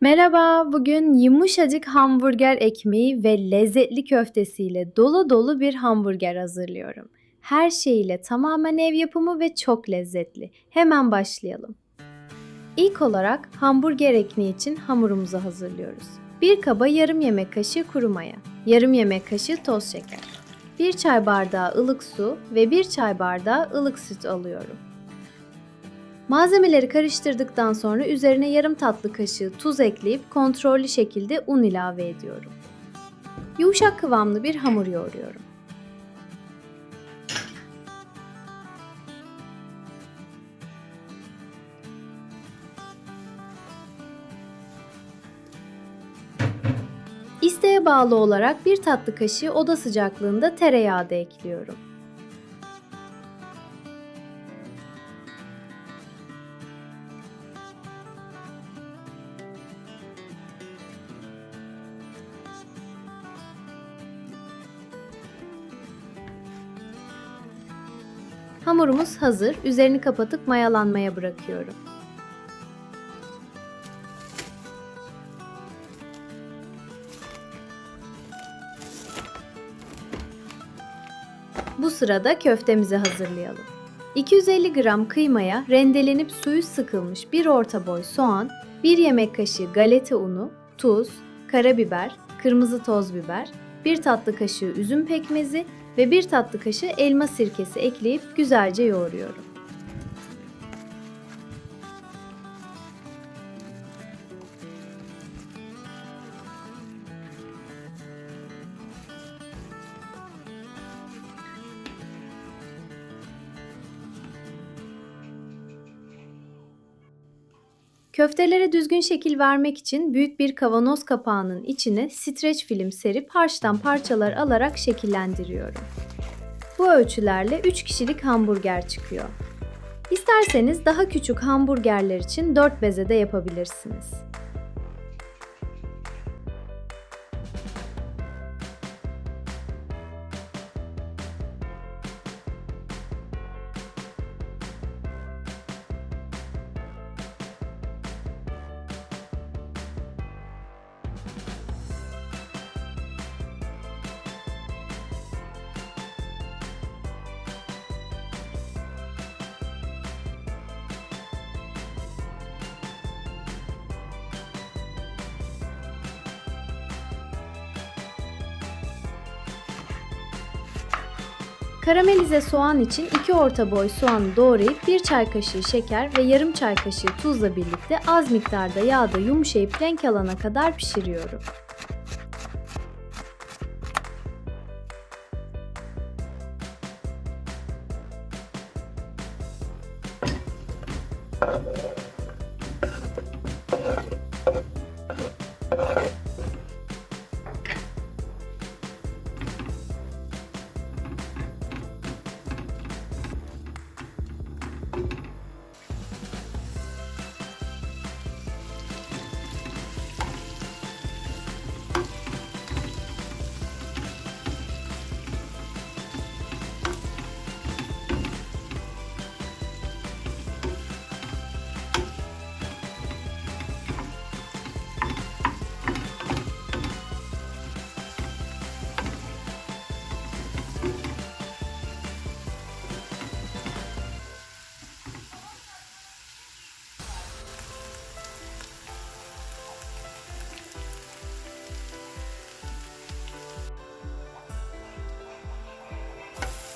Merhaba, bugün yumuşacık hamburger ekmeği ve lezzetli köftesiyle dolu dolu bir hamburger hazırlıyorum. Her şeyiyle tamamen ev yapımı ve çok lezzetli. Hemen başlayalım. İlk olarak hamburger ekmeği için hamurumuzu hazırlıyoruz. Bir kaba yarım yemek kaşığı kuru maya, yarım yemek kaşığı toz şeker, bir çay bardağı ılık su ve bir çay bardağı ılık süt alıyorum. Malzemeleri karıştırdıktan sonra üzerine yarım tatlı kaşığı tuz ekleyip kontrollü şekilde un ilave ediyorum. Yumuşak kıvamlı bir hamur yoğuruyorum. İsteğe bağlı olarak bir tatlı kaşığı oda sıcaklığında tereyağı da ekliyorum. Hamurumuz hazır. Üzerini kapatıp mayalanmaya bırakıyorum. Bu sırada köftemizi hazırlayalım. 250 gram kıymaya rendelenip suyu sıkılmış bir orta boy soğan, 1 yemek kaşığı galeta unu, tuz, karabiber, kırmızı toz biber, 1 tatlı kaşığı üzüm pekmezi ve 1 tatlı kaşığı elma sirkesi ekleyip güzelce yoğuruyorum. Köftelere düzgün şekil vermek için büyük bir kavanoz kapağının içine streç film serip harçtan parçalar alarak şekillendiriyorum. Bu ölçülerle 3 kişilik hamburger çıkıyor. İsterseniz daha küçük hamburgerler için 4 beze de yapabilirsiniz. Karamelize soğan için 2 orta boy soğanı doğrayıp 1 çay kaşığı şeker ve yarım çay kaşığı tuzla birlikte az miktarda yağda yumuşayıp renk alana kadar pişiriyorum.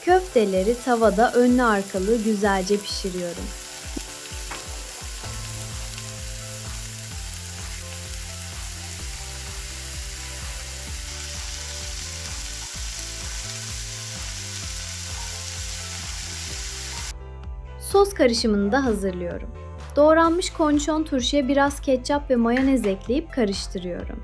Köfteleri tavada önlü arkalı güzelce pişiriyorum. Sos karışımını da hazırlıyorum. Doğranmış konşon turşuya biraz ketçap ve mayonez ekleyip karıştırıyorum.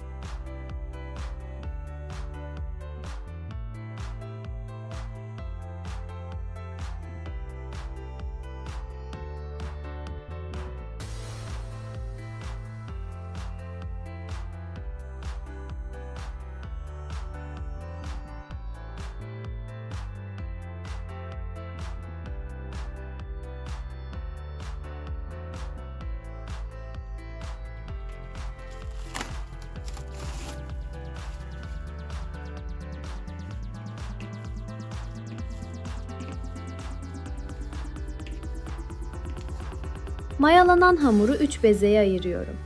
Mayalanan hamuru 3 bezeye ayırıyorum.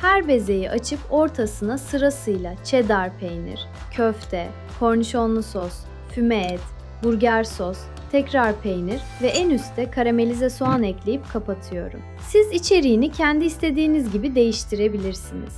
Her bezeyi açıp ortasına sırasıyla cheddar peynir, köfte, kornişonlu sos, füme et, burger sos, tekrar peynir ve en üste karamelize soğan ekleyip kapatıyorum. Siz içeriğini kendi istediğiniz gibi değiştirebilirsiniz.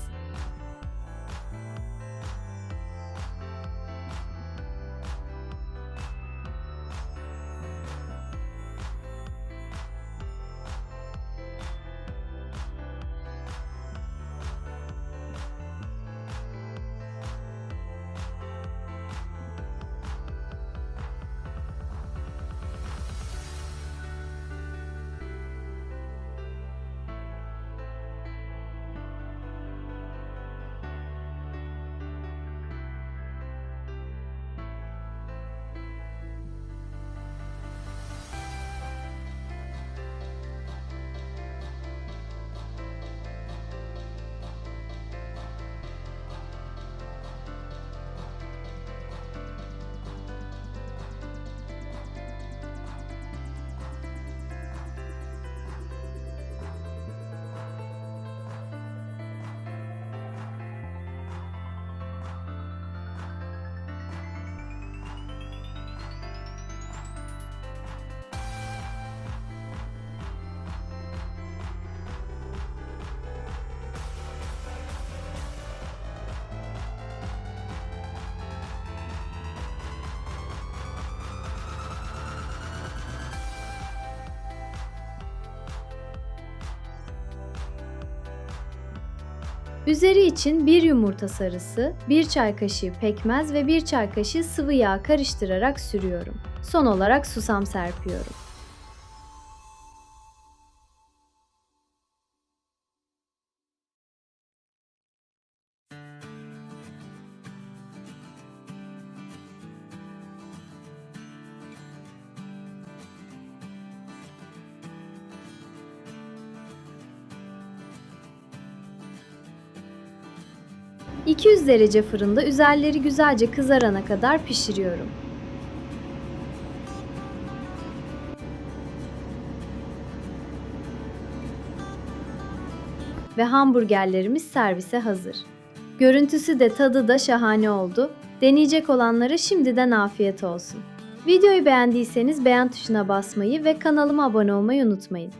Üzeri için bir yumurta sarısı, bir çay kaşığı pekmez ve bir çay kaşığı sıvı yağ karıştırarak sürüyorum. Son olarak susam serpiyorum. ...200 derece fırında üzerleri güzelce kızarana kadar pişiriyorum. Ve hamburgerlerimiz servise hazır. Görüntüsü de tadı da şahane oldu. Deneyecek olanlara şimdiden afiyet olsun. Videoyu beğendiyseniz beğen tuşuna basmayı ve kanalıma abone olmayı unutmayın.